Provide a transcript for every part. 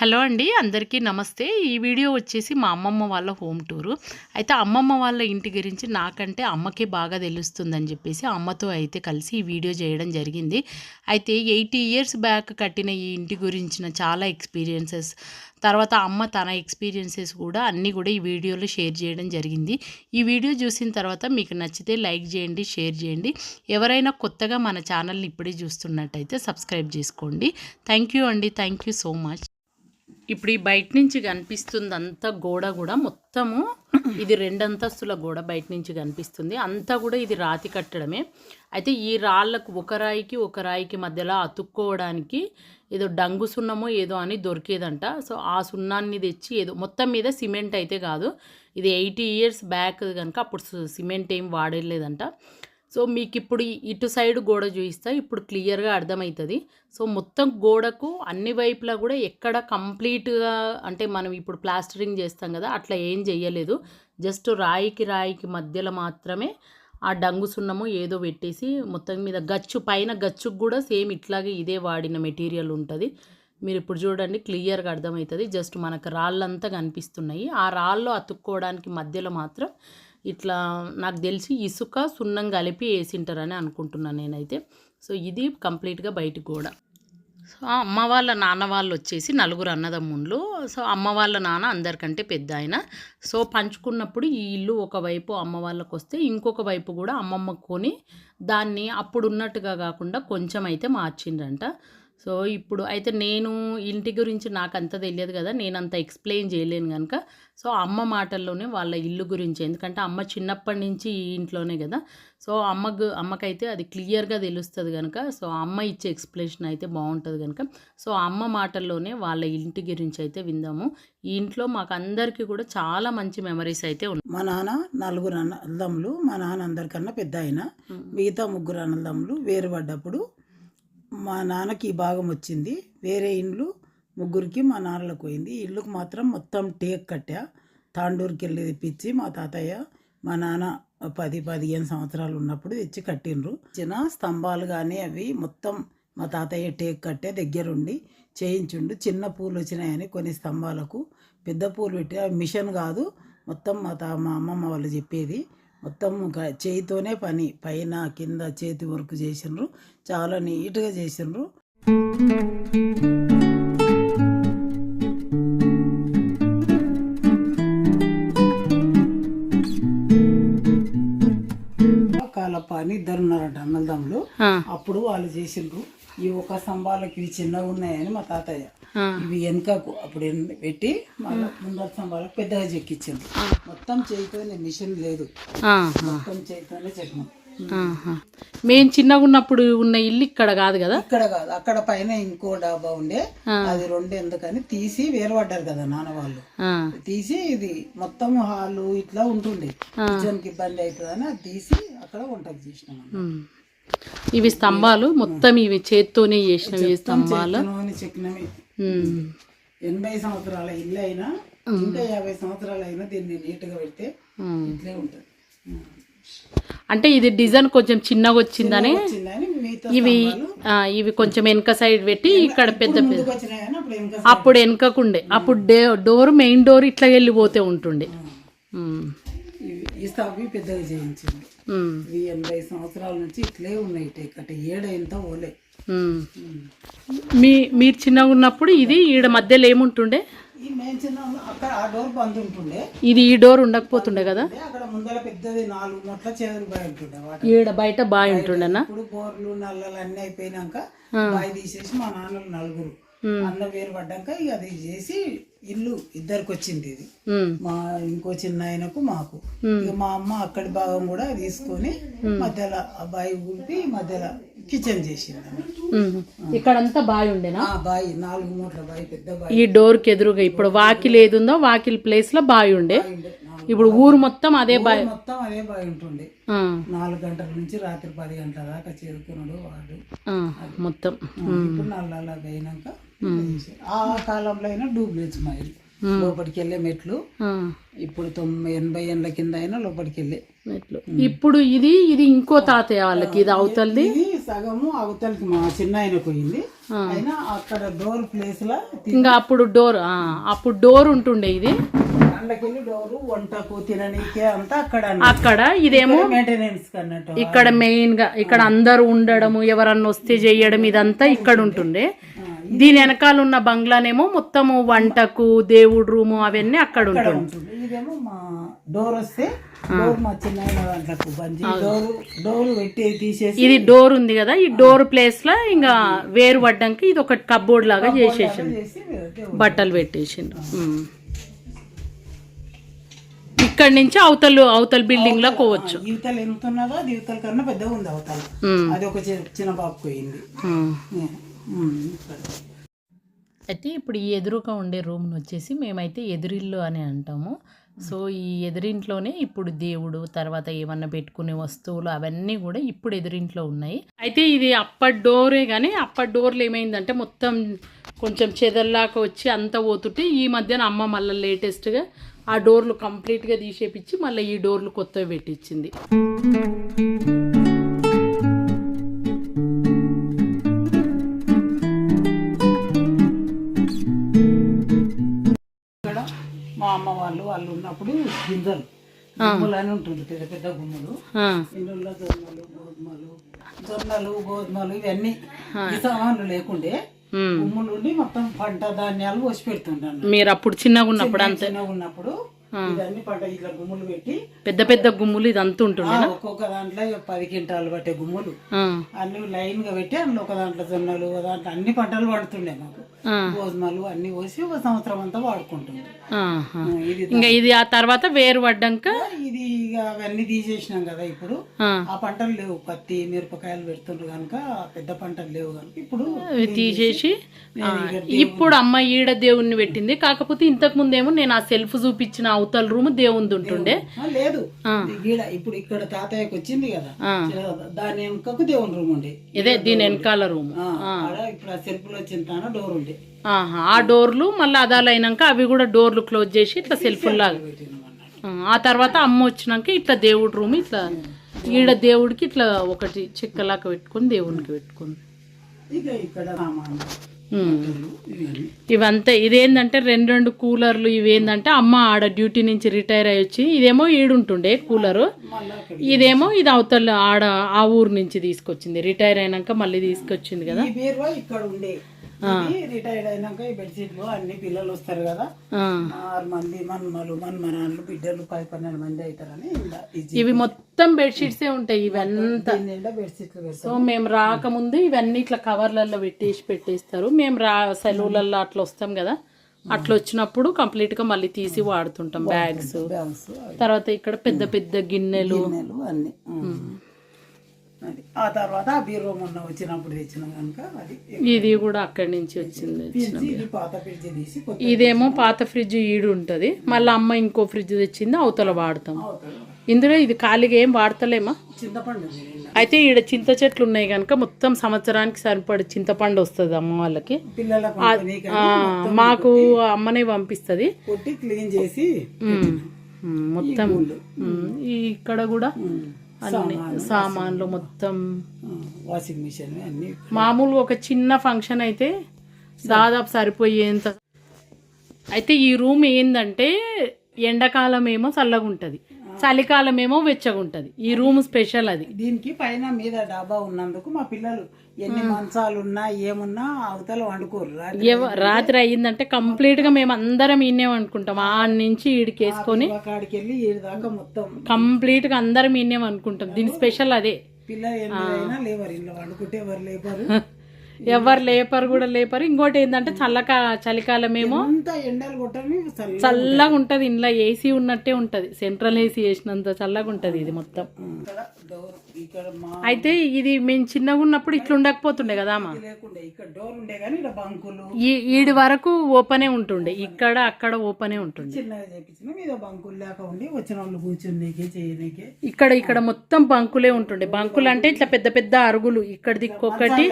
Hello అండి అందరికీ నమస్తే. ఈ వీడియో వచ్చేసి మా అమ్మమ్మ వాళ్ళ హోమ్ టూరు. అయితే అమ్మమ్మ వాళ్ళ ఇంటి గురించి నాకంటే అమ్మకే బాగా తెలుస్తుందని చెప్పేసి అమ్మతో అయితే కలిసి ఈ వీడియో చేయడం జరిగింది. అయితే ఎయిటీ ఇయర్స్ బ్యాక్ కట్టిన ఈ ఇంటి గురించిన చాలా ఎక్స్పీరియన్సెస్ తర్వాత అమ్మ తన ఎక్స్పీరియన్సెస్ కూడా అన్నీ కూడా ఈ వీడియోలో షేర్ చేయడం జరిగింది. ఈ వీడియో చూసిన తర్వాత మీకు నచ్చితే లైక్ చేయండి షేర్ చేయండి. ఎవరైనా కొత్తగా మన ఛానల్ని ఇప్పుడే చూస్తున్నట్టయితే సబ్స్క్రైబ్ చేసుకోండి. థ్యాంక్ యూ అండి. Thank you so much. ఇప్పుడు ఈ బయట నుంచి కనిపిస్తుంది అంతా గోడ కూడా మొత్తము ఇది రెండంతస్తుల గోడ బయట నుంచి కనిపిస్తుంది. అంతా కూడా ఇది రాతి కట్టడమే. అయితే ఈ రాళ్ళకు ఒక రాయికి ఒక రాయికి మధ్యలో అతుక్కోవడానికి ఏదో డంగు సున్నమో ఏదో అని దొరికేదంట. సో ఆ సున్నాన్ని తెచ్చి ఏదో మొత్తం మీద సిమెంట్ అయితే కాదు. ఇది ఎయిటీ ఇయర్స్ బ్యాక్ కనుక అప్పుడు సిమెంట్ ఏం వాడలేదంట. సో మీకు ఇప్పుడు ఇటు సైడ్ గోడ చూపిస్తా. ఇప్పుడు క్లియర్గా అర్థమవుతుంది. సో మొత్తం గోడకు అన్ని వైపులా కూడా ఎక్కడ కంప్లీట్గా అంటే మనం ఇప్పుడు ప్లాస్టరింగ్ చేస్తాం కదా అట్లా ఏం చేయలేదు జస్ట్ రాయికి రాయికి మధ్యలో మాత్రమే ఆ డంగు సున్నము ఏదో పెట్టేసి మొత్తం మీద గచ్చు పైన గచ్చుకు కూడా సేమ్ ఇట్లాగే ఇదే వాడిన మెటీరియల్ ఉంటుంది. మీరు ఇప్పుడు చూడండి క్లియర్గా అర్థమవుతుంది. జస్ట్ మనకు రాళ్ళంతా కనిపిస్తున్నాయి. ఆ రాళ్ళు అతుక్కోవడానికి మధ్యలో మాత్రం ఇట్లా నాకు తెలిసి ఇసుక సున్నం కలిపి వేసింటారని అనుకుంటున్నాను నేనైతే. సో ఇది కంప్లీట్గా బయట గోడ సో అమ్మ వాళ్ళ నాన్న వాళ్ళు వచ్చేసి నలుగురు అన్నదమ్ముళ్ళు. సో అమ్మ వాళ్ళ నాన్న అందరికంటే పెద్ద ఆయన. సో పంచుకున్నప్పుడు ఈ ఇల్లు ఒకవైపు అమ్మ వాళ్ళకు వస్తే ఇంకొక వైపు కూడా అమ్మమ్మ కొని దాన్ని అప్పుడు ఉన్నట్టుగా కాకుండా కొంచెం అయితే మార్చిండ్రంట. సో ఇప్పుడు అయితే నేను ఇంటి గురించి నాకు అంత తెలియదు కదా నేను అంత ఎక్స్ప్లెయిన్ చేయలేను కనుక సో అమ్మ మాటల్లోనే వాళ్ళ ఇల్లు గురించి ఎందుకంటే అమ్మ చిన్నప్పటి నుంచి ఈ ఇంట్లోనే కదా. సో అమ్మకు అమ్మకైతే అది క్లియర్గా తెలుస్తుంది కనుక సో అమ్మ ఇచ్చే ఎక్స్ప్లెనేషన్ అయితే బాగుంటుంది కనుక సో అమ్మ మాటల్లోనే వాళ్ళ ఇంటి గురించి అయితే విందాము. ఈ ఇంట్లో మాకు అందరికీ కూడా చాలా మంచి మెమరీస్ అయితే ఉన్నాయి మా నాన్న నలుగురు అన్న అన్నదమ్ములు మా నాన్న అందరికన్నా పెద్ద ఆయన. మిగతా ముగ్గురు అన్నదమ్ములు వేరుపడ్డప్పుడు మా నాన్నకి ఈ భాగం వచ్చింది. వేరే ఇండ్లు ముగ్గురికి మా నాన్నలకు పోయింది. ఇళ్ళకు ఇల్లుకు మాత్రం మొత్తం టేక్ కట్టా. తాండూరుకి వెళ్ళి తెప్పించి మా తాతయ్య మా నాన్న పది పదిహేను సంవత్సరాలు ఉన్నప్పుడు తెచ్చి కట్టిండ్రు. చిన్న స్తంభాలు కానీ అవి మొత్తం మా తాతయ్య టేక్ కట్టే దగ్గరుండి చేయించుండు. చిన్న పూలు వచ్చినాయని కొన్ని స్తంభాలకు. పెద్ద పూలు పెట్టి అవి మిషన్ కాదు. మొత్తం మా తా మా అమ్మమ్మ వాళ్ళు చెప్పేది. మొత్తం చేయితోనే పని. పైన కింద చేతి వర్క్ చేసిండ్రు. చాలా నీట్గా చేసిండ్రు. కాలప్ప అని ఇద్దరు ఉన్నారంట అన్నదమ్ములు. ఆ, అప్పుడు వాళ్ళు చేసిండ్రు. ఈ ఒక స్తంభాలకు ఇవి చిన్నగా ఉన్నాయని మా తాతయ్య. ఇవి వెనకకు అప్పుడు పెట్టి ముందర స్తంభాలకు పెద్దగా చెక్కించిండ్రు మొత్తం చేయితోనే మిషన్ లేదు. మొత్తం చేయితోనే చెక్కినాం. మేము చిన్నగా ఉన్నప్పుడు ఉన్న ఇల్లు ఇక్కడ కాదు కదా? ఇక్కడ కాదు. అక్కడ పైన ఇంకో డాబా ఉండే. అది రెండు ఎందుకని తీసి వేరుపడ్డారు కదా నాన్న వాళ్ళు. తీసి ఇది మొత్తం హాలు ఇట్లా ఉంటుండే. కిచెన్కి ఇబ్బంది అవుతుందని అది తీసి అక్కడ వంటకు చేసినాం. ఇవి స్తంభాలు మొత్తం ఇవి చేత్తోనే చేసినవి స్తంభాలు. చెక్కినవి. ఎనభై సంవత్సరాల ఇల్లు అయినా ఇంకా యాభై సంవత్సరాలు అయినా దీన్ని నీట్గా పెడితే ఉమ్. ఇట్లే ఉంటుంది. అంటే ఇది డిజైన్ కొంచెం చిన్నగా వచ్చిందని ఇవి ఇవి కొంచెం వెనక సైడ్ పెట్టి ఇక్కడ పెద్ద పెద్ద అప్పుడు వెనకకుండే. అప్పుడు డోర్ మెయిన్ డోర్ ఇట్లా వెళ్ళిపోతే ఉంటుండే. పెద్దగా చేయించింది. ఎనభై సంవత్సరాల నుంచి ఇట్లే ఉన్నాయి టేకట్ ఏడైంత ఓలే. మీ మీరు చిన్నగా ఉన్నప్పుడు ఇది ఈడ మధ్యలో ఏముంటుండే? అక్కడ ఆ డోర్ బంద్ ఉంటుండే. ఇది ఈ డోర్ ఉండకపోతుండే కదా? అక్కడ ముందర పెద్దది నాలుగు మొట్ల చేతులు బాయి ఉంటుండే ఈడ బయట బాగా ఉంటుండేనా? ఇప్పుడు బోర్లు నల్లలు అన్నీ అయిపోయినాక బావి తీసేసి మా నాన్నలు నలుగురు. అన్న వేరు పడ్డాక ఇక అది చేసి ఇల్లు ఇద్దరికి వచ్చింది ఇది. మా ఇంకో చిన్న ఆయనకు మాకు. ఇక మా అమ్మ అక్కడి భాగం కూడా తీసుకొని మధ్యలో ఆ బావి ఊపి మధ్యలో కిచెన్ చేసింది. ఇక్కడంతా బాగా ఉండేనా? ఆ బావి నాలుగు మూట్ల బావి పెద్ద బావి. ఈ డోర్కి ఎదురుగా ఇప్పుడు వాకిలి ఏది ఉందో వాకిలి ప్లేస్లో బావి ఉండే ఇప్పుడు ఊరు మొత్తం అదే బావి. మొత్తం అదే బావి ఉంటుండే. నాలుగు గంటల నుంచి రాత్రి పది గంటల దాకా చేరుకున్నాడు వాడు. మొత్తం. ఇప్పుడు పోయినాక ఆ కాలంలో అయినా డూప్లేట్స్ మా ఇల్లు లోపలికి వెళ్ళే మెట్లు ఇప్పుడు తొంభై ఎనభై ఏళ్ళ కింద అయినా లోపలికి వెళ్ళే మెట్లు ఇప్పుడు ఇది ఇది ఇంకో తాతయ్య వాళ్ళకి ఇది అవతలది? సగము అవతలకి మా చిన్న ఆయన పోయింది. అయినా అక్కడ డోర్ ప్లేస్ లా ఇంకా అప్పుడు డోర్ అప్పుడు డోర్ ఉంటుండే ఇది? డోరు వంటకు తిననీకే అంతా అక్కడ అక్కడ ఇదేమో మెయింటెనెన్స్ ఇక్కడ మెయిన్గా ఇక్కడ అందరూ ఉండడము ఎవరన్నా వస్తే చేయడం ఇదంతా ఇక్కడ ఉంటుండే. దీని వెనకాల ఉన్న బంగ్లానేమో మొత్తము వంటకు దేవుడు రూము అవన్నీ అక్కడ ఉంటుంది. ఇదేమో మా డోర్ వస్తే ఇది డోర్ ఉంది కదా ఈ డోర్ ప్లేస్లో ఇంకా వేరు పడ్డానికి ఇది ఒక కబ్బోర్డ్ లాగా చేసేసిండు. చేసి దేవుడు బట్టలు పెట్టేసిండు. ఇక్కడి నుంచి అవతల అవతల బిల్డింగ్లో పోవచ్చు. యువతలు ఎంత ఉన్నదో అది యువతల కన్నా పెద్దగా ఉంది అవతల. అది ఒక చిన్న బాబు పోయింది. అయితే ఇప్పుడు ఈ ఎదురుగా ఉండే రూమ్ను వచ్చేసి మేమైతే ఎదురిల్లు అని అంటాము. సో ఈ ఎదురింట్లోనే ఇప్పుడు దేవుడు తర్వాత ఏమన్నా పెట్టుకునే వస్తువులు అవన్నీ కూడా ఇప్పుడు ఎదురింట్లో ఉన్నాయి. అయితే ఇది అప్పటి డోరే కానీ అప్పటి డోర్లు ఏమైందంటే మొత్తం కొంచెం చెదల్లాగా వచ్చి అంతా పోతుంటే ఈ మధ్యన అమ్మ మళ్ళీ లేటెస్ట్గా ఆ డోర్లు కంప్లీట్గా తీసేపించి మళ్ళీ ఈ డోర్లు కొత్తవి పెట్టించింది వాళ్ళు ఉన్నప్పుడు గింజలు. గుమ్మలు అని ఉంటుంది పెద్ద పెద్ద గుమ్మలు. ఇందులో జొన్నలు గోధుమలు జొన్నలు గోధుమలు ఇవన్నీ ఈ సామాన్లు లేకుండే. గుమ్ములు ఉండి మొత్తం పంట ధాన్యాలు పోసి పెడుతుంటాను మీరు అప్పుడు చిన్నగా ఉన్నప్పుడు చిన్నగా ఉన్నప్పుడు ఇవన్నీ పంట ఇట్లా గుమ్ములు పెట్టి పెద్ద పెద్ద గుమ్ములు ఇదంతా ఉంటుండే ఆ, ఒక్కొక్క దాంట్లో పది క్వింటాలు పట్టే గుమ్ములు. అన్ని లైన్గా పెట్టి అందులో ఒక దాంట్లో జొన్నలు దాంట్లో అన్ని పంటలు పడుతుండే మాకు. గోధుమలు అన్ని పోసి ఒక సంవత్సరం అంతా వాడుకుంటుంది ఇంకా ఇది ఆ తర్వాత వేరు పడ్డాక? ఇది ఇక అవన్నీ తీసేసినాం కదా ఇప్పుడు. ఆ, పంటలు లేవు. పత్తి మిరపకాయలు పెడుతుండ్రు కనుక పెద్ద పంటలు లేవు కనుక ఇప్పుడు తీసేసి ఇప్పుడు అమ్మ ఈడ దేవుణ్ణి పెట్టింది. కాకపోతే ఇంతకు ముందేమో నేను ఆ సెల్ఫ్ చూపించిన అవతల రూమ్ దేవుంది ఉంటుండే. లేదు. ఇప్పుడు ఇక్కడ తాతయ్యకి వచ్చింది కదా. దాని వెనుకకు దేవుని రూమ్ ఉండే. ఇదే దీని వెనకాల రూమ్. ఇప్పుడు ఆ సెల్ఫ్లో వచ్చిన తాన డోర్ ఉండే. ఆ డోర్లు మళ్ళీ అదాలు అయినాక అవి కూడా డోర్లు క్లోజ్ చేసి ఇట్లా సెల్ఫ్ లాగా. పెట్టినాం అన్నట్టు. ఆ, తర్వాత అమ్మ వచ్చినాక ఇట్లా దేవుడి రూమ్ ఇట్లా ఈడ దేవుడికి ఇట్లా ఒకటి చెక్కలాగా పెట్టుకొని దేవునికి పెట్టుకుంది. ఇక ఇక్కడ ఇవంతా ఇదేంటంటే రెండు రెండు కూలర్లు ఇవేందంటే అమ్మ ఆడ డ్యూటీ నుంచి రిటైర్ అయ్యి వచ్చి ఇదేమో ఈడుంటుండే కూలరు. ఇదేమో ఇది అవతల ఆడ ఆ ఊరు నుంచి తీసుకొచ్చింది. రిటైర్ అయినాక మళ్ళీ తీసుకొచ్చింది కదా. రిటైర్డ్ అయినాక ఈ బెడ్షీట్లు అన్ని పిల్లలు వస్తారు కదా. ఆరు మంది మన్మలు మన్మరాళ్ళు బిడ్డలు పది పన్నెండు మంది అవుతారని ఇవి మొత్తం బెడ్షీట్సే ఉంటాయి ఇవంతా. నిండా బెడ్షీట్లు సో మేము రాకముందు ఇవన్నీ ఇట్లా కవర్లలో పెట్టేసి పెట్టేస్తారు. మేము రా సెలవులలో అట్లా వస్తాం కదా. అట్లా వచ్చినప్పుడు కంప్లీట్గా మళ్ళీ తీసి వాడుతుంటాం బ్యాగ్స్ బ్యాగ్స్ తర్వాత ఇక్కడ పెద్ద పెద్ద గిన్నెలు. గిన్నెలు అన్ని. అది. ఆ తర్వాత ఆ బీరువా మొన్న వచ్చినప్పుడు తెచ్చినాం కనుక అది ఇది కూడా అక్కడి నుంచి వచ్చింది ఫ్రిడ్జ్ ఇది పాత ఫ్రిడ్జ్ తీసి కొత్త ఇదేమో పాత ఫ్రిడ్జ్ ఈడు ఉంటది. మళ్ళీ అమ్మ ఇంకో ఫ్రిడ్జ్ తెచ్చింది అవతల వాడతాం. ఇందులో ఇది ఖాళీగా ఏం వాడతలేమా? చింతపండు ఉంది నిన్న. అయితే ఈడ చింత చెట్లు ఉన్నాయి కనుక మొత్తం సంవత్సరానికి సరిపడి చింతపండు వస్తుంది అమ్మ వాళ్ళకి. ఆ, మాకు అమ్మనే పంపిస్తుంది. కొట్టి క్లీన్ చేసి మొత్తం. ఉమ్, ఈ ఇక్కడ కూడా అన్ని సామాన్లు మొత్తం. వాషింగ్ మిషన్ అన్ని మామూలుగా ఒక చిన్న ఫంక్షన్ అయితే దాదాపు సరిపోయేంత. అయితే ఈ రూమ్ ఏందంటే ఎండాకాలం ఏమో చల్లగా ఉంటుంది చలికాలం ఏమో వెచ్చగా ఉంటుంది ఈ రూమ్ స్పెషల్ అది. దీనికి పైన మీద డాబా ఉన్నందుకు మా పిల్లలు ఎన్ని మంచాలు ఉన్నా ఏమున్నా అవతల వండుకోరు. రాత్రి అయ్యిందంటే కంప్లీట్గా మేము అందరం ఈయనే అనుకుంటాం ఆ నుంచి ఈడికి వేసుకొని కాడికి వెళ్ళి ఏడు దాకా మొత్తం. కంప్లీట్గా అందరం ఈయనే అనుకుంటాం దీని స్పెషల్ అదే. పిల్లలు ఎనిమిదైనా లేవరు. ఇంట్లో వండుకుంటే ఎవరు లేపరు. ఎవరు లేపరు కూడా లేపరు. ఇంకోటి ఏంటంటే చల్లకా చలికాలం ఏమో అంత ఎండలు కొట్టని చల్ల చల్లగా ఉంటది. ఇంట్లో ఏసీ ఉన్నట్టే ఉంటది. సెంట్రల్ ఏసీ వేసినంత చల్లగా ఉంటది ఇది మొత్తం. అయితే ఇది మేము చిన్నగా ఉన్నప్పుడు ఇట్లా ఉండకపోతుండే కదా అమ్మ? లేకుండే. ఇక్కడ డోర్ ఉండే కానీ ఇక్కడ బంకులు. ఈ ఈడి వరకు ఓపెనే ఉంటుండే. ఇక్కడ అక్కడ ఓపెనే ఉంటుండే. ఇక్కడ ఇక్కడ మొత్తం బంకులే ఉంటుండే. బంకులు అంటే ఇట్లా పెద్ద పెద్ద అరుగులు. ఇక్కడ దిక్కొకటి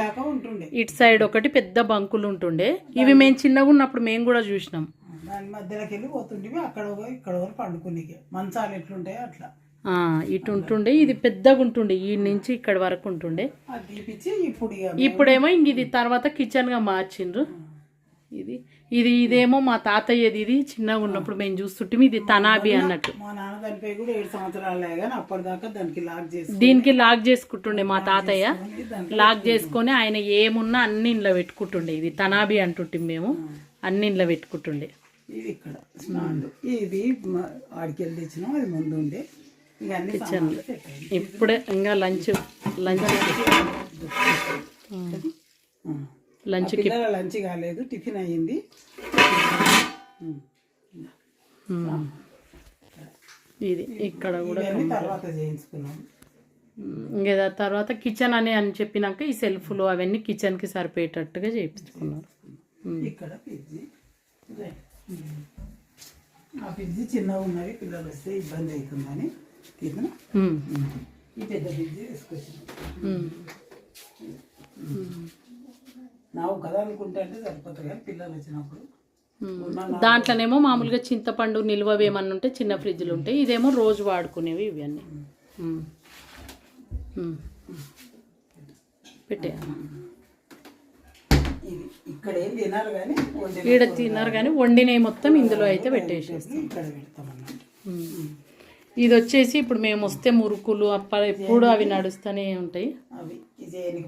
ఇటు సైడ్ ఒకటి పెద్ద బంకులు ఉంటుండే. ఇవి మేము చిన్నగా ఉన్నప్పుడు మేము కూడా చూసినాం. దాని మధ్యలోకి వెళ్ళి పోతుంటే అక్కడ ఇక్కడ వరకు పండుకునేకి. మంచాలు ఎట్లుంటాయో అట్లా. ఇటు ఉంటుండే ఇది పెద్దగా ఉంటుండే ఈ నుంచి ఇక్కడ వరకు ఉంటుండే. ఇప్పుడేమో ఇంక ఇది తర్వాత కిచెన్గా మార్చిండ్రు. ఇది ఇది ఇదేమో మా తాతయ్యది ఇది చిన్నగా ఉన్నప్పుడు మేము చూస్తుంటే ఇది తనాబి అన్నట్టు. చనిపోయి కూడా ఏడు సంవత్సరాలే కానీ అప్పటిదాకా దానికి లాక్ చేసి దీనికి లాక్ చేసుకుంటుండే మా తాతయ్య. లాక్ చేసుకొని ఆయన ఏమున్నా అన్ని ఇంట్లో పెట్టుకుంటుండే. ఇది తనాబి అంటుంటే మేము. అన్ని ఇంట్లో పెట్టుకుంటుండే. ఇది ఇక్కడ స్టాండ్ ఇది ఆడికి వెళ్ళి తెచ్చినాం. అది ముందు ఉండే. ఇప్పుడే ఇంకా లంచ్ లంచ్. లంచ్ లంచ్ కాలేదు. టిఫిన్ అయ్యింది. ఇది ఇక్కడ కూడా తర్వాత చేయించుకున్నాం. ఇంకా తర్వాత కిచెన్ అని అని చెప్పినాక ఈ సెల్ఫ్లు అవన్నీ కిచెన్కి సరిపోయేటట్టుగా చేయించుకున్నారు. ఇక్కడ ఆ చిన్నగా ఉన్నవి పిల్లలు వస్తే ఇబ్బంది అవుతుందని కింద. ఈ పెద్ద తీసుకొచ్చినాం. ఉమ్. నాకు కదా అనుకుంటే అంటే సరిపోతుంది కానీ పిల్లలు వచ్చినప్పుడు. దాంట్లోనేమో మామూలుగా చింతపండు నిల్వ ఏమన్నా ఉంటే చిన్న ఫ్రిడ్జ్లు ఉంటాయి. ఇదేమో రోజు వాడుకునేవి ఇవన్నీ. పెట్టే. ఈడ తిన్నారు కానీ వండినవి మొత్తం ఇందులో అయితే పెట్టేసేస్తాం. ఇది వచ్చేసి ఇప్పుడు మేము వస్తే మురుకులు అప్ప ఎప్పుడు అవి నడుస్తూనే ఉంటాయి. అవి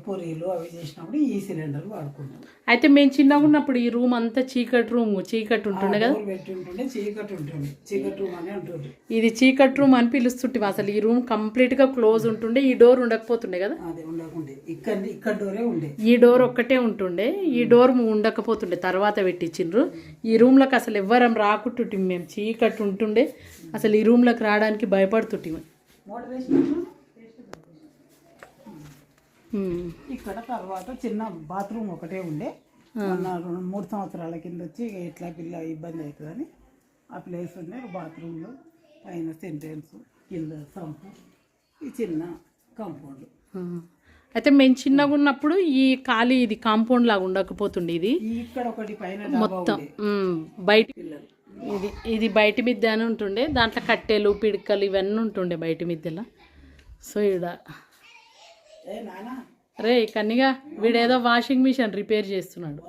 పూరీలు అవి చేసినప్పుడు ఈ సిలిండర్ వాడుకుంటాం. అయితే మేము చిన్నగా ఉన్నప్పుడు ఈ రూమ్ అంతా చీకటి రూమ్ చీకటి ఉంటుండే కదా? ఉంటుండే చీకటి ఉంటుంది చీకటి రూమ్ అని ఇది చీకటి రూమ్ అని పిలుస్తుంటే అసలు ఈ రూమ్ కంప్లీట్గా క్లోజ్ ఉంటుండే ఈ డోర్ ఉండకపోతుండే కదా? అది ఉండకుండే. ఇక్కడ ఇక్కడ డోరే ఉండే. ఈ డోర్ ఒక్కటే ఉంటుండే ఈ డోర్ ఉండకపోతుండే తర్వాత పెట్టించిండ్రు. ఈ రూమ్లోకి అసలు ఎవ్వరం రాకుంటుంటే మేము చీకటి ఉంటుండే. అసలు ఈ రూమ్లోకి రావడానికి భయపడుతుంటే. ఇక్కడ తర్వాత చిన్న బాత్రూమ్ ఒకటే ఉండే. రెండు మూడు సంవత్సరాల కింద వచ్చి ఇట్లా పిల్ల ఇబ్బంది అవుతుందని ఆ ప్లేస్ ఉండే బాత్రూంలో పైన సెంటెన్స్ కింద సంపు ఈ చిన్న కాంపౌండ్ అయితే మేము చిన్నగా ఉన్నప్పుడు ఈ ఖాళీ ఇది కాంపౌండ్ లాగా ఉండకపోతుండే ఇది. ఇక్కడ ఒకటి పైన మొత్తం బయట పిల్లలు. ఇది ఇది బయట మిద్దె అని ఉంటుండే. దాంట్లో కట్టెలు పిడకలు ఇవన్నీ ఉంటుండే బయట మిద్దెలో. సో నానా? రే కన్నిగా వీడేదో వాషింగ్ మిషన్ రిపేర్ చేస్తున్నాడు.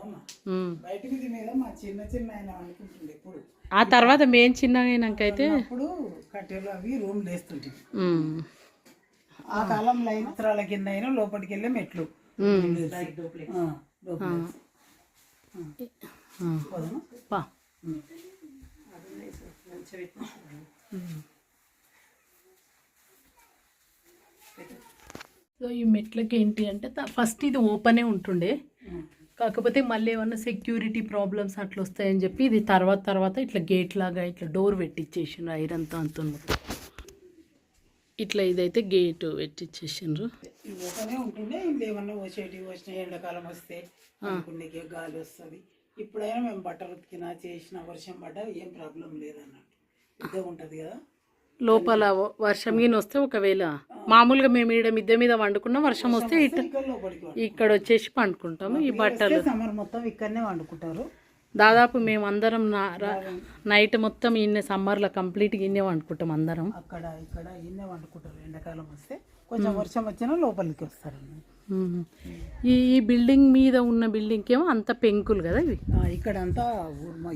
మా ఆ తర్వాత మేము చిన్నగా అయినాకైతే కట్టెలు అవి రూమ్ ఆ కాలంలో కింద అయినా లోపలికి వెళ్ళే మెట్లు? పా. సో ఈ మెట్లకి ఏంటి అంటే ఫస్ట్ ఇది ఓపెనే ఉంటుండే. కాకపోతే మళ్ళీ ఏమన్నా సెక్యూరిటీ ప్రాబ్లమ్స్ అట్లా వస్తాయని చెప్పి ఇది తర్వాత తర్వాత ఇట్లా గేట్ లాగా ఇట్లా డోర్ పెట్టించేసిండ్రు ఐరన్తో అంత ఇట్లా ఇదైతే గేట్ పెట్టించేసిండ్రు ఓపెనే ఉంటుండే. ఏమన్నా వచ్చేటి వచ్చిన ఎండాకాలం వస్తే గాలి వస్తుంది. ఇప్పుడైనా మేము బట్టలు ఉతికినా చేసిన వర్షం పడ్డా ఏం ప్రాబ్లం లేదన్నట్టు. పెద్దగా ఉంటుంది కదా. లోపల వర్షం గిన వస్తే ఒకవేళ మామూలుగా మేము ఈడ మిద్దె మీద వండుకున్న వర్షం వస్తే ఇటు ఇక్కడ వచ్చేసి పండుకుంటాము ఈ బట్టలు. సమ్మర్ మొత్తం ఇక్కడనే వండుకుంటారు. దాదాపు మేము అందరం నైట్ మొత్తం ఇన్నే సమ్మర్లో కంప్లీట్గా ఇన్నే వండుకుంటాం అందరం. అక్కడ ఇక్కడ ఇన్నే వండుకుంటారు. ఎండాకాలం వస్తే కొంచెం వర్షం వచ్చినా లోపలికి వస్తారు. ఈ ఈ బిల్డింగ్ మీద ఉన్న బిల్డింగ్ ఏమో అంత పెంకులు కదా ఇవి? ఇక్కడ అంతా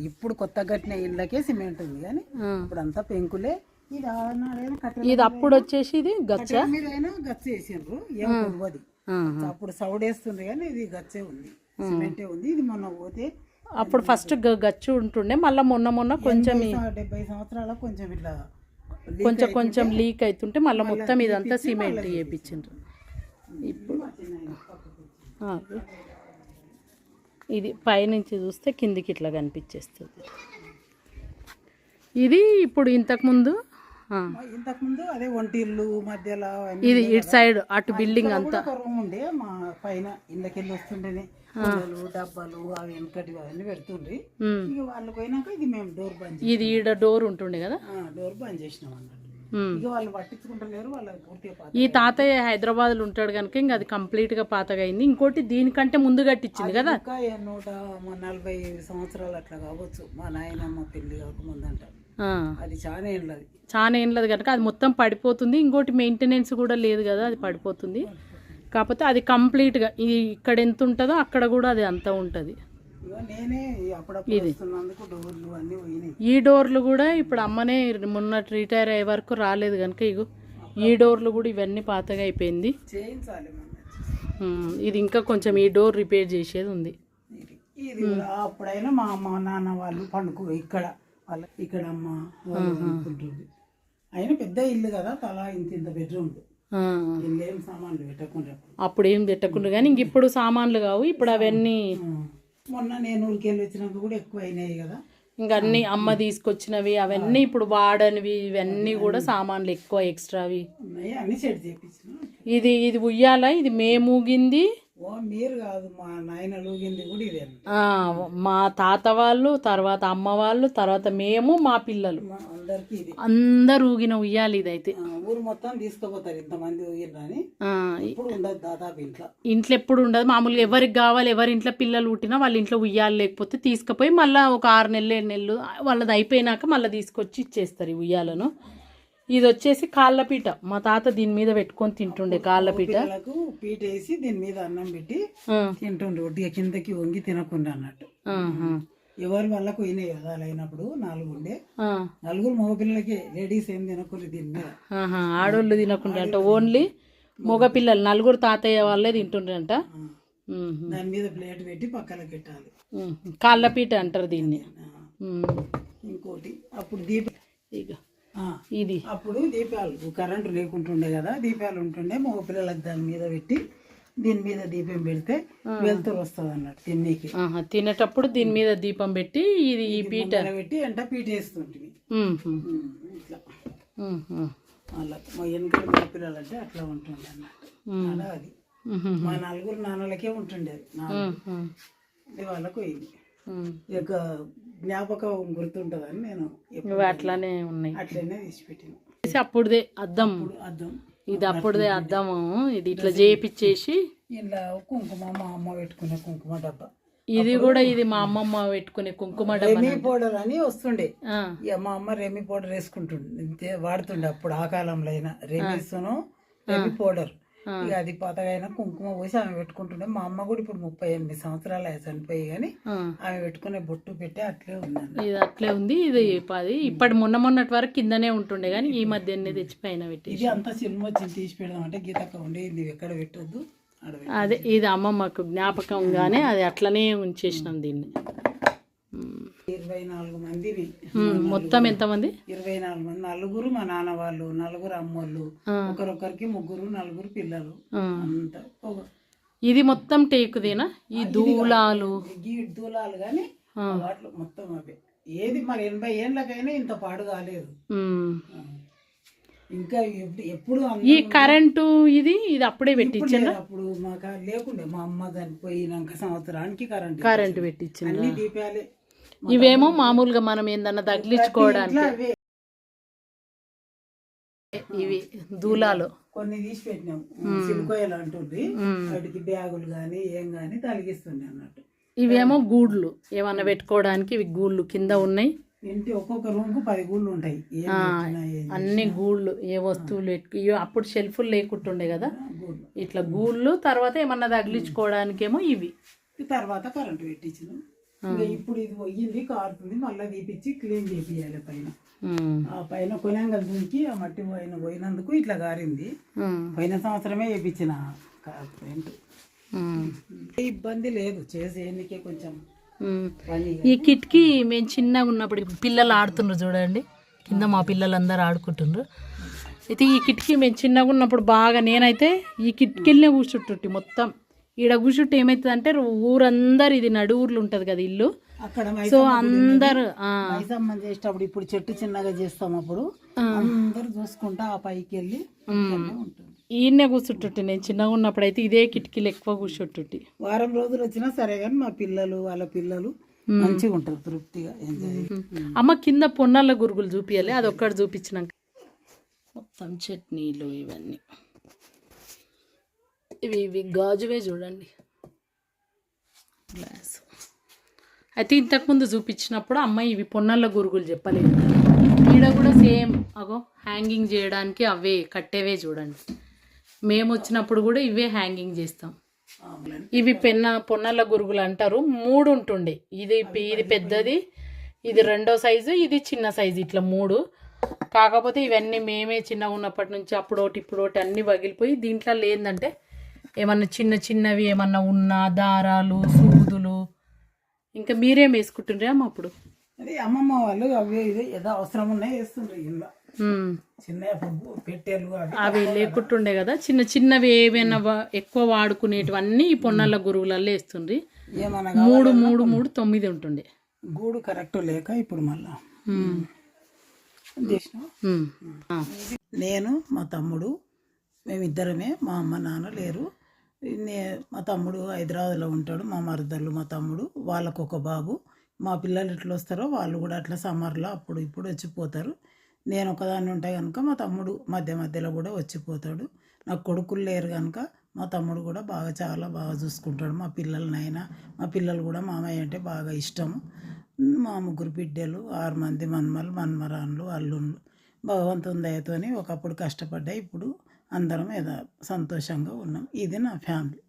ఇప్పుడు కొత్త కట్టిన ఇళ్ళకే సిమెంట్ ఉంది కానీ. ఇప్పుడు అంతా పెంకులే. ఇది అప్పుడు వచ్చేసి ఇది గచ్చ? కట్టెల మీద అయినా గచ్చ వేసిండ్రు ఏం. అప్పుడు సౌడ్ వేస్తుంది కానీ ఇది గచ్చే ఉంది. సిమెంటే ఉంది. ఇది మొన్న పోతే అప్పుడు ఫస్ట్ గచ్చు ఉంటుండే. మళ్ళీ మొన్న మొన్న కొంచెం డెబ్బై సంవత్సరాల కొంచెం ఇట్లా కొంచెం కొంచెం లీక్ అవుతుంటే మళ్ళీ మొత్తం ఇదంతా సిమెంట్ వేయించిండ్రు ఇప్పుడు ఇది పైనుంచి చూస్తే కిందికి ఇట్లా కనిపించేస్తుంది. ఇది ఇప్పుడు ఇంతకుముందు ఇంతకుముందు అదే ఒంటిల్లు మధ్యలో ఇది ఇటు సైడ్ అటు బిల్డింగ్ అంతా. ఉండే మా పైన ఇళ్ళకెళ్ళి వస్తుండేనే. డబ్బాలు అవి వెనకటి అవన్నీ పెడుతుండ్రి. ఉమ్. ఇక వాళ్ళు పోయినాక ఇది మేము డోర్ బంద్ ఇది ఈడ డోర్ ఉంటుండే కదా? డోర్ బంద్ చేసినాం అన్నట్టు. ఇక వాళ్ళు పట్టించుకుంటలేరు వాళ్ళకి పూర్తిగా పాత ఈ తాతయ్య హైదరాబాద్లో ఉంటాడు కనుక ఇంకా అది కంప్లీట్గా పాతగా అయింది. ఇంకోటి దీనికంటే ముందు కట్టించింది కదా? ఇంకా నూట నలభై సంవత్సరాలు అట్లా కావచ్చు. మా నాయనమ్మ పెళ్ళి కాకముందు అంట. అది చాలా ఏళ్ళది. చాలా ఏం లేదు కనుక అది మొత్తం పడిపోతుంది. ఇంకోటి మెయింటెనెన్స్ కూడా లేదు కదా అది పడిపోతుంది. కాకపోతే అది కంప్లీట్గా ఇక్కడ ఎంత ఉంటుందో అక్కడ కూడా అది అంత ఉంటుంది. ఈ డోర్లు కూడా ఇప్పుడు అమ్మనే మొన్న రిటైర్ అయ్యే వరకు రాలేదు కనుక ఇగో. ఈ డోర్లు కూడా ఇవన్నీ పాతగా అయిపోయింది. ఇది ఇంకా కొంచెం ఈ డోర్ రిపేర్ చేసేది ఉంది. అప్పుడైనా మా అమ్మ నాన్న వాళ్ళు పండుకో ఇక్కడ వాళ్ళ ఇక్కడ అమ్మ అయినా పెద్ద ఇల్లు కదా తలా ఇంత ఇంత బెడ్రూమ్. ఆ, ఇల్లేం సామాన్లు పెట్టకుండా. అప్పుడు ఏం తిట్టకుండా కానీ ఇంక ఇప్పుడు సామాన్లు కావు. ఇప్పుడు అవన్నీ మొన్న నేను ఊరికెళ్ళి కూడా ఎక్కువ అయినాయి కదా. ఇంకా అన్ని అమ్మ తీసుకొచ్చినవి అవన్నీ ఇప్పుడు వాడనివి ఇవన్నీ కూడా సామాన్లు ఎక్కువ ఎక్స్ట్రావి ఉన్నాయి అన్ని సెట్ చేయించిన ఇది ఇది ఉయ్యాల ఇది మేమూగింది ఓ మీరు కాదు మా నాయన లూగింది కూడా ఇదే ఆ, మా తాత వాళ్ళు తర్వాత అమ్మ వాళ్ళు తర్వాత మేము మా పిల్లలు. మా అందరికి ఇది. అందరు ఊగిన ఉయ్యాలి ఇదైతే. ఊరు మొత్తం తీసుకుపోతారు ఇంతమంది ఊగిరని ఆ, ఇప్పుడు ఉండదు దాదాపు ఇంట్లో. ఇంట్లో ఎప్పుడు ఉండదు. మామూలుగా ఎవరికి కావాలి ఎవరి ఇంట్లో పిల్లలు పుట్టినా వాళ్ళ ఇంట్లో ఉయ్యాలి లేకపోతే తీసుకుపోయి మళ్ళీ ఒక ఆరు నెలలు ఏడు నెలలు వాళ్ళది అయిపోయినాక మళ్ళీ తీసుకొచ్చి ఇచ్చేస్తారు ఈ ఉయ్యాలను. ఇది వచ్చేసి కాళ్ళపీట మా తాత దీని మీద పెట్టుకొని తింటుండే కాళ్ళపీట పీట. వేసి దీని మీద అన్నం పెట్టి ఆ, తింటుండ్రు. ఒడ్డిగా కిందకి వంగి తినకుండా అన్నట్టు. ఎవరి వాళ్ళకు పోయినాయి కదా అయినప్పుడు నాలుగు ఉండే నలుగురు మగపిల్లలకే లేడీస్ ఏం తినకూడదు దీని మీద. ఆడోళ్ళు తినకుండా అంట. ఓన్లీ మగపిల్లలు నలుగురు తాతయ్య వాళ్ళే తింటుండ్రంట? ఆ, ఉహు. దాని మీద ప్లేట్ పెట్టి పక్కన పెట్టాలి. కాళ్ళపీట అంటారు దీన్ని. ఇంకోటి అప్పుడు దీప ఇక ఇది అప్పుడు దీపాలు కరెంటు లేకుంటుండే కదా దీపాలు ఉంటుండే మగ పిల్లలకు దాని మీద పెట్టి దీని మీద దీపం పెడితే వెలుతురు వస్తుంది అన్నట్టు తిన్నీకి. తినేటప్పుడు దీని మీద దీపం పెట్టి ఇది ఈ పీట పెట్టి ఎంట పీట వేస్తుంటుంది. ఇట్లా. అలా మా పిల్లలు అంటే అట్లా ఉంటుండే అన్నట్టు. అలా అది. మా నలుగురు నాన్నలకే ఉంటుండేది వాళ్ళకు. ఇక జ్ఞాపకం గుర్తుంటుందని నేను ఎప్పుడు ఇవి అట్లానే ఉన్నాయి. అట్లనే తీసిపెట్టాను అప్పుడుదే అద్దం. ఇప్పుడు అద్దం. ఇది అప్పుడుదే అద్దము ఇది ఇట్లా చేపిచ్చేసి. ఇలా కుంకుమ మా అమ్మ పెట్టుకునే కుంకుమ డబ్బా. ఇది కూడా ఇది మా అమ్మమ్మ పెట్టుకునే కుంకుమ డబ్బా రెమీ పౌడర్ అని వస్తుండే. ఆ, ఇక మా అమ్మ రెమీ పౌడర్ వేసుకుంటుండే. వాడుతుండే అప్పుడు ఆ కాలంలో అయినా. రెమీసును రెమీ పౌడర్. ఇక అది పాతగైనా కుంకుమ పోసి ఆమె పెట్టుకుంటుండే మా అమ్మ కూడా ఇప్పుడు ముప్పై ఎనిమిది సంవత్సరాలు అయ్యి చనిపోయి కానీ. ఆమె పెట్టుకునే బొట్టు పెట్టి అట్లే ఉందండి ఇది అట్లే ఉంది ఇది పది ఇప్పటి మొన్న మొన్నటి వరకు కిందనే ఉంటుండే కానీ ఈ మధ్యనే తెచ్చి పైన పెట్టి ఇది అంతా సినిమా వచ్చింది తీసి పెడదాం అంటే గీతక్క ఉండే ఇది ఎక్కడ పెట్టొద్దు. అదే ఇది అమ్మమ్మకు జ్ఞాపకంగానే అది అట్లనే ఉంచేసినాం దీన్ని. ఇరవై నాలుగు మందిని మొత్తం ఎంతమంది? ఇరవై నాలుగు మంది. నలుగురు మా నాన్న వాళ్ళు నలుగురు అమ్మోళ్ళు. ఒకరొకరికి ముగ్గురు నలుగురు పిల్లలు. అంత ఇది మొత్తం టేకుదేనా? ఈ దూలాలు. గీ దూలాలు కానీ వాటిలో మొత్తం అవే. ఏది మరి ఎనభై ఏళ్ళకైనా ఇంత పాడు కాలేదు. ఇంకా ఎప్పుడు ఈ కరెంటు ఇది ఇది అప్పుడే పెట్టించండి అప్పుడు మాకు లేకుండే. మా అమ్మ చనిపోయినాక సంవత్సరానికి కరెంట్ కరెంటు పెట్టించండి అన్ని దీపాలే. ఇవేమో మామూలుగా మనం ఏందన్నా తగిలించుకోవడానికి. ఇవి దూలాలు. కొన్ని తీసి పెట్టినాం. సిలికోయలు అంటుంది వాటికి బ్యాగులు కానీ ఏం కానీ తలిగిస్తుండే అన్నట్టు. ఇవేమో గూడ్లు. ఏమన్నా పెట్టుకోవడానికి ఇవి గూళ్ళు కింద ఉన్నాయి. ఇంటి ఒక్కొక్క రూమ్కు పది గుళ్ళు ఉంటాయి. అన్ని గూళ్ళు ఏ వస్తువులు పెట్టు అప్పుడు షెల్ఫ్లు లేకుంటుండే కదా. ఇట్లా గూళ్ళు తర్వాత ఏమన్నా తగిలించుకోవడానికేమో ఇవి. ఈ తర్వాత కరెంట్ పెట్టించినాం. ఇంకా ఇప్పుడు ఇది పోయింది కారుతుంది మళ్ళీ తీపిచ్చి క్లీన్ చేపియాలి పైన. ఆ పైన కొనంగల్ దుంకి ఆ మట్టి పైన పోయినందుకు ఇట్లా గారింది. పోయిన సంవత్సరమే వేయించిన పెయింట్. ఇబ్బంది లేదు చేసేందుకే కొంచెం ఈ కిట్కి మేము చిన్నగా ఉన్నప్పుడు ఇప్పుడు పిల్లలు ఆడుతుండ్రు చూడండి. కింద మా పిల్లలు అందరు ఆడుకుంటుండ్రు. అయితే ఈ కిటికీ మేము చిన్నగా ఉన్నప్పుడు బాగా నేనైతే ఈ కిటికీలనే కూర్చుంటుంటి మొత్తం. ఈడ కూర్చుంటే ఏమవుతుంది అంటే ఊరందరు ఇది నడువుర్లు ఉంటుంది కదా ఇల్లు. అక్కడ సో అందరు చేసేటప్పుడు ఇప్పుడు చెట్టు చిన్నగా చేస్తాం అప్పుడు. అందరు చూసుకుంటా ఆ పైకి వెళ్ళి ఈయన్నే కూర్చుంటుంటి నేను చిన్నగా ఉన్నప్పుడు అయితే ఇదే కిటికీలు ఎక్కువ కూర్చుంటుంటి. వారం రోజులు వచ్చినా సరే కానీ మా పిల్లలు వాళ్ళ పిల్లలు మంచిగా ఉంటారు తృప్తిగా ఎంజాయ్ అమ్మ కింద పొన్నాల గురుగులు చూపియాలి అది ఒక్కటి చూపించినాక. మొత్తం చట్నీలు ఇవన్నీ. ఇవి ఇవి గాజువే చూడండి. గ్లాస్ అయితే ఇంతకుముందు చూపించినప్పుడు అమ్మాయి ఇవి పొన్నల్ల గురుగులు చెప్పలేదు. ఈడ కూడా సేమ్. అగో హ్యాంగింగ్ చేయడానికి అవే కట్టేవే చూడండి. మేము వచ్చినప్పుడు కూడా ఇవే హ్యాంగింగ్ చేస్తాం. ఇవి పెన్న పొన్నల్ల గురుగులు అంటారు. మూడు ఉంటుండే. ఇది ఇది పెద్దది ఇది రెండో సైజు ఇది చిన్న సైజు ఇట్లా మూడు. కాకపోతే ఇవన్నీ మేమే చిన్నగా ఉన్నప్పటి నుంచి అప్పుడు ఒకటి ఇప్పుడు ఒకటి అన్నీ పగిలిపోయి దీంట్లో లేదంటే ఏమన్నా చిన్న చిన్నవి ఏమన్నా ఉన్నా దారాలు సూదులు. ఇంకా మీరేం వేసుకుంటుండ్రే అమ్మ అప్పుడు? అది అమ్మమ్మ వాళ్ళు అవి ఇవి ఏదో అవసరం ఉన్నాయి వేస్తుండ్రు ఇంట్లో. చిన్న పెట్టేలు అవి లేకుంటుండే కదా. చిన్న చిన్నవి ఏమైనా ఎక్కువ వాడుకునేటివన్నీ ఈ పొన్నల్ల గురువులలో వేస్తుండ్రి. మూడు మూడు మూడు తొమ్మిది ఉంటుండే. గూడు కరెక్ట్ లేక ఇప్పుడు మళ్ళా. నేను మా తమ్ముడు మేమిద్దరమే మా అమ్మ నాన్న లేరు. మా తమ్ముడు హైదరాబాద్లో ఉంటాడు మా మరదలు మా తమ్ముడు వాళ్ళకు ఒక బాబు. మా పిల్లలు ఎట్లా వస్తారో వాళ్ళు కూడా అట్లా సమ్మర్లో అప్పుడు ఇప్పుడు వచ్చిపోతారు నేను ఒకదాన్ని ఉంటే కనుక మా తమ్ముడు మధ్య మధ్యలో కూడా వచ్చిపోతాడు నాకు కొడుకులు లేరు కనుక మా తమ్ముడు కూడా బాగా చాలా బాగా చూసుకుంటాడు. మా పిల్లలనైనా మా పిల్లలు కూడా మామయ్య అంటే బాగా ఇష్టము మా ముగ్గురు బిడ్డలు ఆరు మంది మన్మలు మన్మరాన్లు అల్లుళ్ళు. భగవంతుని దయతోని ఒకప్పుడు కష్టపడ్డా ఇప్పుడు అందరం ఏదో సంతోషంగా ఉన్నాం. ఇది నా ఫ్యామిలీ.